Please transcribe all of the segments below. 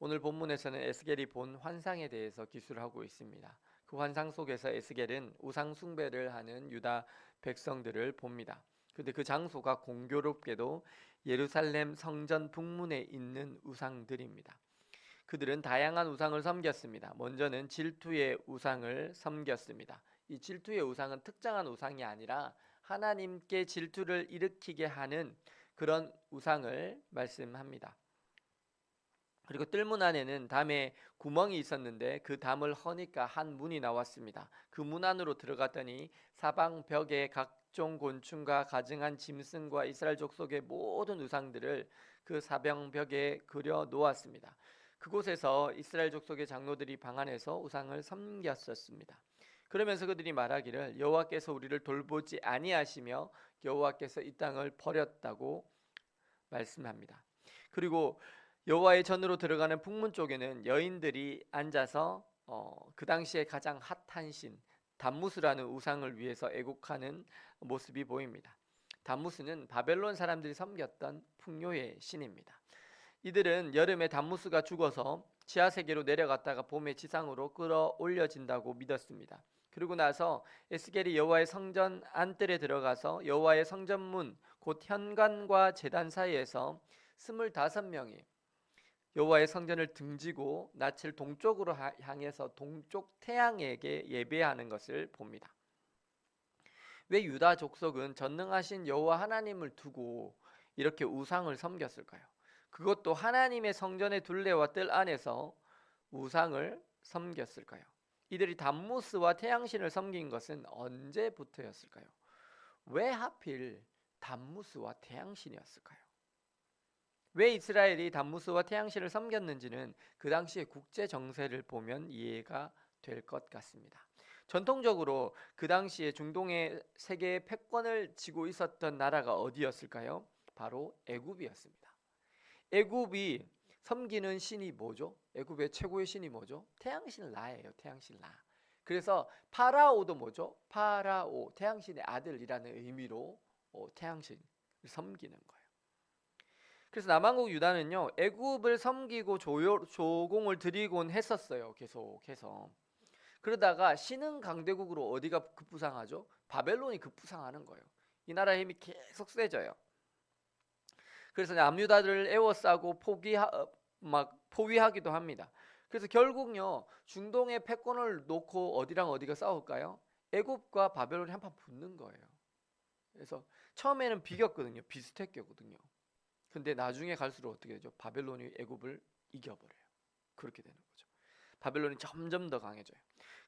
오늘 본문에서는 에스겔이 본 환상에 대해서 기술하고 있습니다. 그 환상 속에서 에스겔은 우상 숭배를 하는 유다 백성들을 봅니다. 근데 그 장소가 공교롭게도 예루살렘 성전 북문에 있는 우상들입니다. 그들은 다양한 우상을 섬겼습니다. 먼저는 질투의 우상을 섬겼습니다. 이 질투의 우상은 특정한 우상이 아니라 하나님께 질투를 일으키게 하는 그런 우상을 말씀합니다. 그리고 뜰문 안에는 담에 구멍이 있었는데 그 담을 허니까 한 문이 나왔습니다. 그 문 안으로 들어갔더니 사방 벽에 각종 곤충과 가증한 짐승과 이스라엘 족속의 모든 우상들을 그 사방 벽에 그려 놓았습니다. 그곳에서 이스라엘 족속의 장로들이 방 안에서 우상을 섬겼었습니다. 그러면서 그들이 말하기를 여호와께서 우리를 돌보지 아니하시며 여호와께서 이 땅을 버렸다고 말씀합니다. 그리고 여호와의 전으로 들어가는 북문 쪽에는 여인들이 앉아서 어, 그 당시에 가장 핫한 신 담무스라는 우상을 위해서 애국하는 모습이 보입니다. 담무스는 바벨론 사람들이 섬겼던 풍요의 신입니다. 이들은 여름에 담무스가 죽어서 지하 세계로 내려갔다가 봄에 지상으로 끌어올려진다고 믿었습니다. 그리고 나서 에스겔이 여호와의 성전 안뜰에 들어가서 여호와의 성전문 곧 현관과 제단 사이에서 스물다섯 명이 여호와의 성전을 등지고 낯을 동쪽으로 향해서 동쪽 태양에게 예배하는 것을 봅니다. 왜 유다 족속은 전능하신 여호와 하나님을 두고 이렇게 우상을 섬겼을까요? 그것도 하나님의 성전의 둘레와 뜰 안에서 우상을 섬겼을까요? 이들이 담무스와 태양신을 섬긴 것은 언제부터였을까요? 왜 하필 담무스와 태양신이었을까요? 왜 이스라엘이 담무스와 태양신을 섬겼는지는 그 당시의 국제 정세를 보면 이해가 될 것 같습니다. 전통적으로 그 당시에 중동의 세계의 패권을 쥐고 있었던 나라가 어디였을까요? 바로 애굽이었습니다. 애굽이 섬기는 신이 뭐죠? 애굽의 최고의 신이 뭐죠? 태양신 라예요. 태양신 라. 그래서 파라오도 뭐죠? 파라오, 태양신의 아들이라는 의미로 어, 태양신을 섬기는 거예요. 그래서 남한국 유다는요 애굽을 섬기고 조요, 조공을 드리곤 했었어요 계속해서 그러다가 신흥 강대국으로 어디가 급부상하죠? 바벨론이 급부상하는 거예요. 이 나라의 힘이 계속 세져요. 그래서 남유다들을 에워싸고 포기하 막 포위하기도 합니다. 그래서 결국요 중동의 패권을 놓고 어디랑 어디가 싸울까요? 애굽과 바벨론이 한판 붙는 거예요. 그래서 처음에는 비겼거든요. 비슷했거든요. 근데 나중에 갈수록 어떻게 되죠? 바벨론이 애굽을 이겨버려요. 그렇게 되는 거죠. 바벨론이 점점 더 강해져요.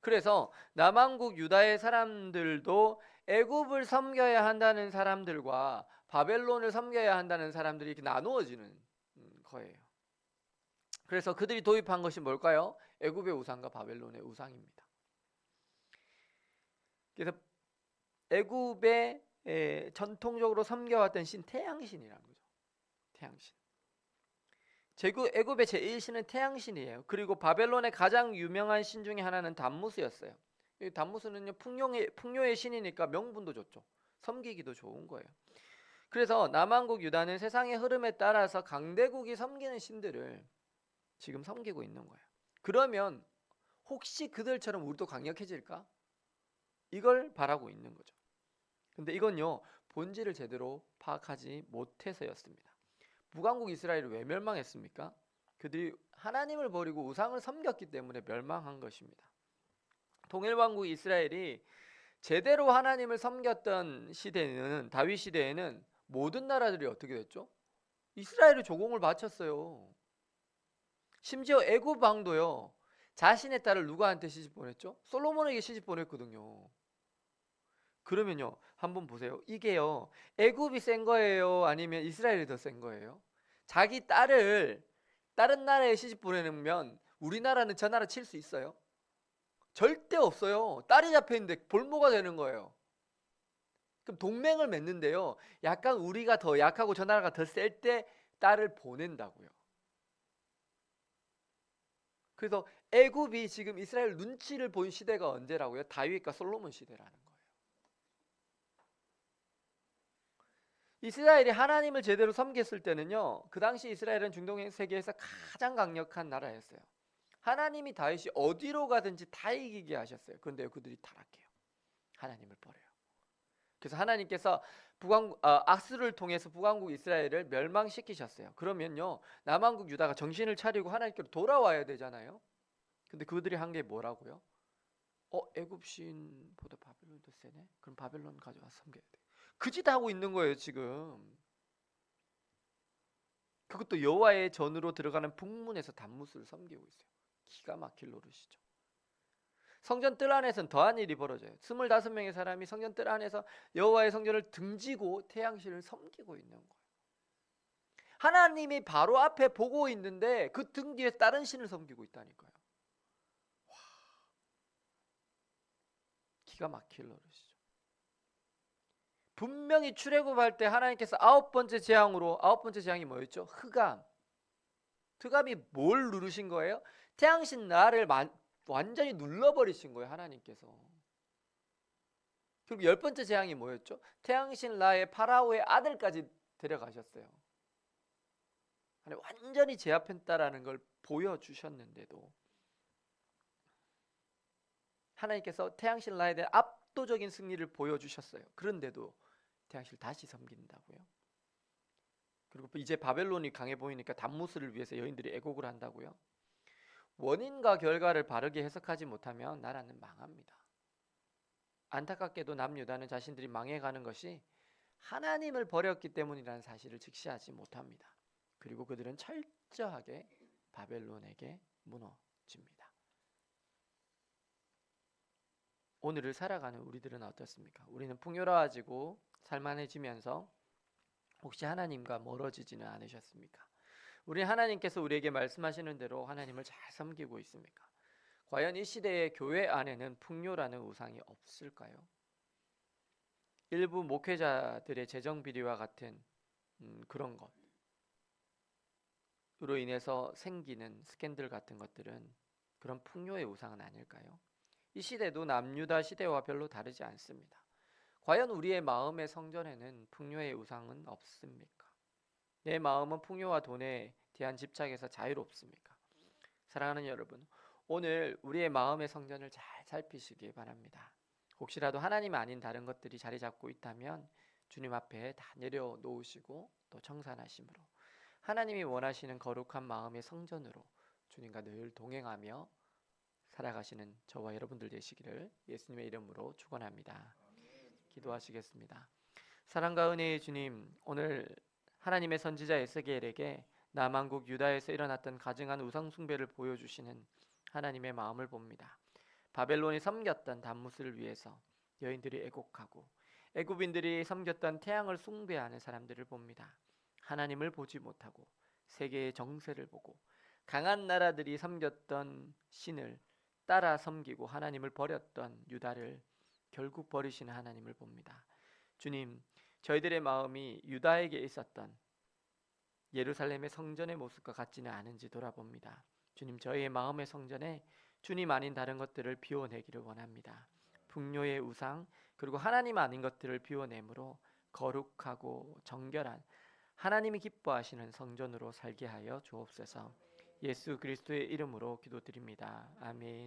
그래서 남한국 유다의 사람들도 애굽을 섬겨야 한다는 사람들과 바벨론을 섬겨야 한다는 사람들이 이렇게 나누어지는 음, 거예요. 그래서 그들이 도입한 것이 뭘까요? 애굽의 우상과 바벨론의 우상입니다. 그래서 애굽의 전통적으로 섬겨왔던 신 태양신이라는 거죠. 태양신. 제국 애굽의 제1신은 태양신이에요. 그리고 바벨론의 가장 유명한 신 중에 하나는 담무스였어요. 담무스는요 풍요의 풍요의 신이니까 명분도 좋죠. 섬기기도 좋은 거예요. 그래서 남한국 유다는 세상의 흐름에 따라서 강대국이 섬기는 신들을 지금 섬기고 있는 거예요. 그러면 혹시 그들처럼 우리도 강력해질까? 이걸 바라고 있는 거죠. 근데 이건요 본질을 제대로 파악하지 못해서였습니다. 북왕국 이스라엘이 왜 멸망했습니까? 그들이 하나님을 버리고 우상을 섬겼기 때문에 멸망한 것입니다. 통일왕국 이스라엘이 제대로 하나님을 섬겼던 시대는 다윗 시대에는 모든 나라들이 어떻게 됐죠? 이스라엘이 조공을 바쳤어요. 심지어 애굽 왕도요. 자신의 딸을 누구한테 시집 보냈죠? 솔로몬에게 시집 보냈거든요. 그러면요. 한번 보세요. 이게요. 애굽이 센 거예요? 아니면 이스라엘이 더 센 거예요? 자기 딸을 다른 나라에 시집 보내면 우리나라는 저 나라 칠 수 있어요? 절대 없어요. 딸이 잡혀 있는데 볼모가 되는 거예요. 그럼 동맹을 맺는데요. 약간 우리가 더 약하고 저 나라가 더 셀 때 딸을 보낸다고요. 그래서 애굽이 지금 이스라엘 눈치를 본 시대가 언제라고요? 다윗과 솔로몬 시대라는 거예요. 이스라엘이 하나님을 제대로 섬겼을 때는요. 그 당시 이스라엘은 중동 세계에서 가장 강력한 나라였어요. 하나님이 다윗이 어디로 가든지 다 이기게 하셨어요. 그런데 그들이 타락해요. 하나님을 버려요. 그래서 하나님께서 북왕 어, 악수를 통해서 북왕국 이스라엘을 멸망시키셨어요. 그러면요 남왕국 유다가 정신을 차리고 하나님께로 돌아와야 되잖아요. 근데 그들이 한 게 뭐라고요? 어 애굽 신보다 바벨론이 더 세네. 그럼 바벨론 가져와 섬겨야 돼. 그 짓 하고 있는 거예요 지금. 그것도 여호와의 전으로 들어가는 북문에서 단무스를 섬기고 있어요. 기가 막힐 노릇이죠. 성전 뜰 안에서는 더한 일이 벌어져요. 25명의 사람이 성전 뜰 안에서 여호와의 성전을 등지고 태양신을 섬기고 있는 거예요. 하나님이 바로 앞에 보고 있는데 그 등 뒤에 다른 신을 섬기고 있다니까요. 와. 기가 막힐 노릇이죠. 분명히 출애굽할 때 하나님께서 아홉 번째 재앙으로 아홉 번째 재앙이 뭐였죠? 흑암. 흑암이 뭘 누르신 거예요? 태양신 나를 만, 완전히 눌러버리신 거예요 하나님께서. 그리고 열 번째 재앙이 뭐였죠? 태양신 라의 파라오의 아들까지 데려가셨어요. 완전히 제압했다라는 걸 보여주셨는데도 하나님께서 태양신 라에 대한 압도적인 승리를 보여주셨어요. 그런데도 태양신을 다시 섬긴다고요. 그리고 이제 바벨론이 강해 보이니까 단무스를 위해서 여인들이 애곡을 한다고요. 원인과 결과를 바르게 해석하지 못하면 나라는 망합니다. 안타깝게도 남유다는 자신들이 망해가는 것이 하나님을 버렸기 때문이라는 사실을 직시하지 못합니다. 그리고 그들은 철저하게 바벨론에게 무너집니다. 오늘을 살아가는 우리들은 어떻습니까? 우리는 풍요로워지고 살만해지면서 혹시 하나님과 멀어지지는 않으셨습니까? 우리 하나님께서 우리에게 말씀하시는 대로 하나님을 잘 섬기고 있습니까? 과연 이 시대의 교회 안에는 풍요라는 우상이 없을까요? 일부 목회자들의 재정 비리와 같은 음, 그런 것으로 인해서 생기는 스캔들 같은 것들은 그런 풍요의 우상은 아닐까요? 이 시대도 남유다 시대와 별로 다르지 않습니다. 과연 우리의 마음의 성전에는 풍요의 우상은 없습니까? 내 마음은 풍요와 돈에 대한 집착에서 자유롭습니까? 사랑하는 여러분, 오늘 우리의 마음의 성전을 잘 살피시기 바랍니다. 혹시라도 하나님 아닌 다른 것들이 자리 잡고 있다면 주님 앞에 다 내려놓으시고 또 청산하심으로 하나님이 원하시는 거룩한 마음의 성전으로 주님과 늘 동행하며 살아가시는 저와 여러분들 되시기를 예수님의 이름으로 축원합니다. 기도하시겠습니다. 사랑과 은혜의 주님, 오늘 하나님의 선지자 에스겔에게 남한국 유다에서 일어났던 가증한 우상 숭배를 보여주시는 하나님의 마음을 봅니다. 바벨론이 섬겼던 단무스를 위해서 여인들이 애곡하고 애굽인들이 섬겼던 태양을 숭배하는 사람들을 봅니다. 하나님을 보지 못하고 세계의 정세를 보고 강한 나라들이 섬겼던 신을 따라 섬기고 하나님을 버렸던 유다를 결국 버리시는 하나님을 봅니다. 주님, 저희들의 마음이 유다에게 있었던 예루살렘의 성전의 모습과 같지는 않은지 돌아봅니다. 주님, 저희의 마음의 성전에 주님 아닌 다른 것들을 비워내기를 원합니다. 풍요의 우상 그리고 하나님 아닌 것들을 비워내므로 거룩하고 정결한 하나님이 기뻐하시는 성전으로 살게 하여 주옵소서. 예수 그리스도의 이름으로 기도드립니다. 아멘.